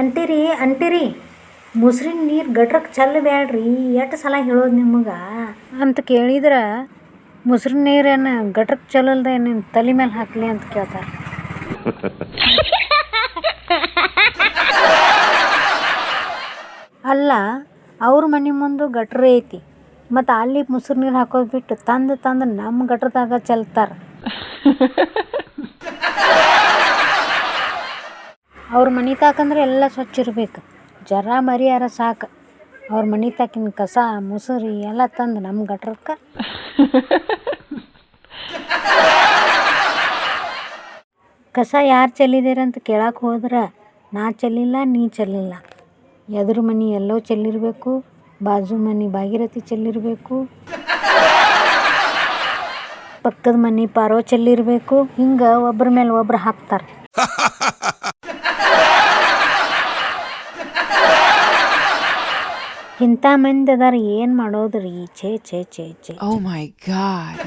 ಅಂಟಿರಿ ಅಂಟಿರಿ ಮುಸ್ರಿನ ನೀರು ಗಟ್ರಕ್ಕೆ ಬ್ಯಾಡ್ರಿ. ಎಷ್ಟು ಸಲ ಹೇಳೋದು ನಿಮಗೆ? ಅಂತ ಕೇಳಿದ್ರೆ ಮುಸ್ರಿನ ನೀರೇನು ಗಟ್ರಕ್ಕೆ ಚೆಲ್ಲಲ್ದೆ ನಿನ್ನ ತಲೆ ಮೇಲೆ ಹಾಕಲಿ ಅಂತ ಕೇಳ್ತಾರೆ. ಅಲ್ಲ, ಅವ್ರ ಮನೆ ಮುಂದೆ ಗಟ್ರ ಐತಿ. ಮತ್ತು ಅಲ್ಲಿ ಮುಸ್ರು ನೀರು ಹಾಕೋದು ಬಿಟ್ಟು ತಂದು ತಂದು ನಮ್ಮ ಗಟ್ರದಾಗ ಚೆಲ್ತಾರೆ ಅವ್ರ ಮನೆ ತಾಕಂದ್ರೆ ಎಲ್ಲ ಸ್ವಚ್ಛ ಇರ್ಬೇಕು. ಜರ ಮರಿಯಾರ ಸಾಕು. ಅವ್ರ ಮನೆ ತಾಕಿನ ಕಸ, ಮುಸುರಿ ಎಲ್ಲ ತಂದು ನಮ್ಮ ಗಟ್ರಕ್ಕೆ. ಕಸ ಯಾರು ಚೆಲ್ಲಿದ್ದೀರ ಅಂತ ಕೇಳಕ್ಕೆ ಹೋದ್ರೆ ನಾ ಚೆಲ್ಲಿಲ್ಲ, ನೀ ಚೆಲ್ಲಿಲ್ಲ. ಎದುರು ಮನೆ ಎಲ್ಲೋ ಚೆಲ್ಲಿರಬೇಕು, ಬಾಜು ಮನೆ ಭಾಗೀರಥಿ ಚೆಲ್ಲಿರಬೇಕು. ಪಕ್ಕದ ಮನೆ ಪಾರೋ ಚೆಲ್ಲಿರಬೇಕು. ಹಿಂಗೆ ಒಬ್ರ ಮೇಲೆ ಒಬ್ರು ಹಾಕ್ತಾರೆ. ಇಂಥ ಮಂದಿ ಅದಾರ ಏನು ಮಾಡೋದ್ರಿ ಛೇ ಛೇ ಛೇ ಛೇ ಓ ಮೈ god.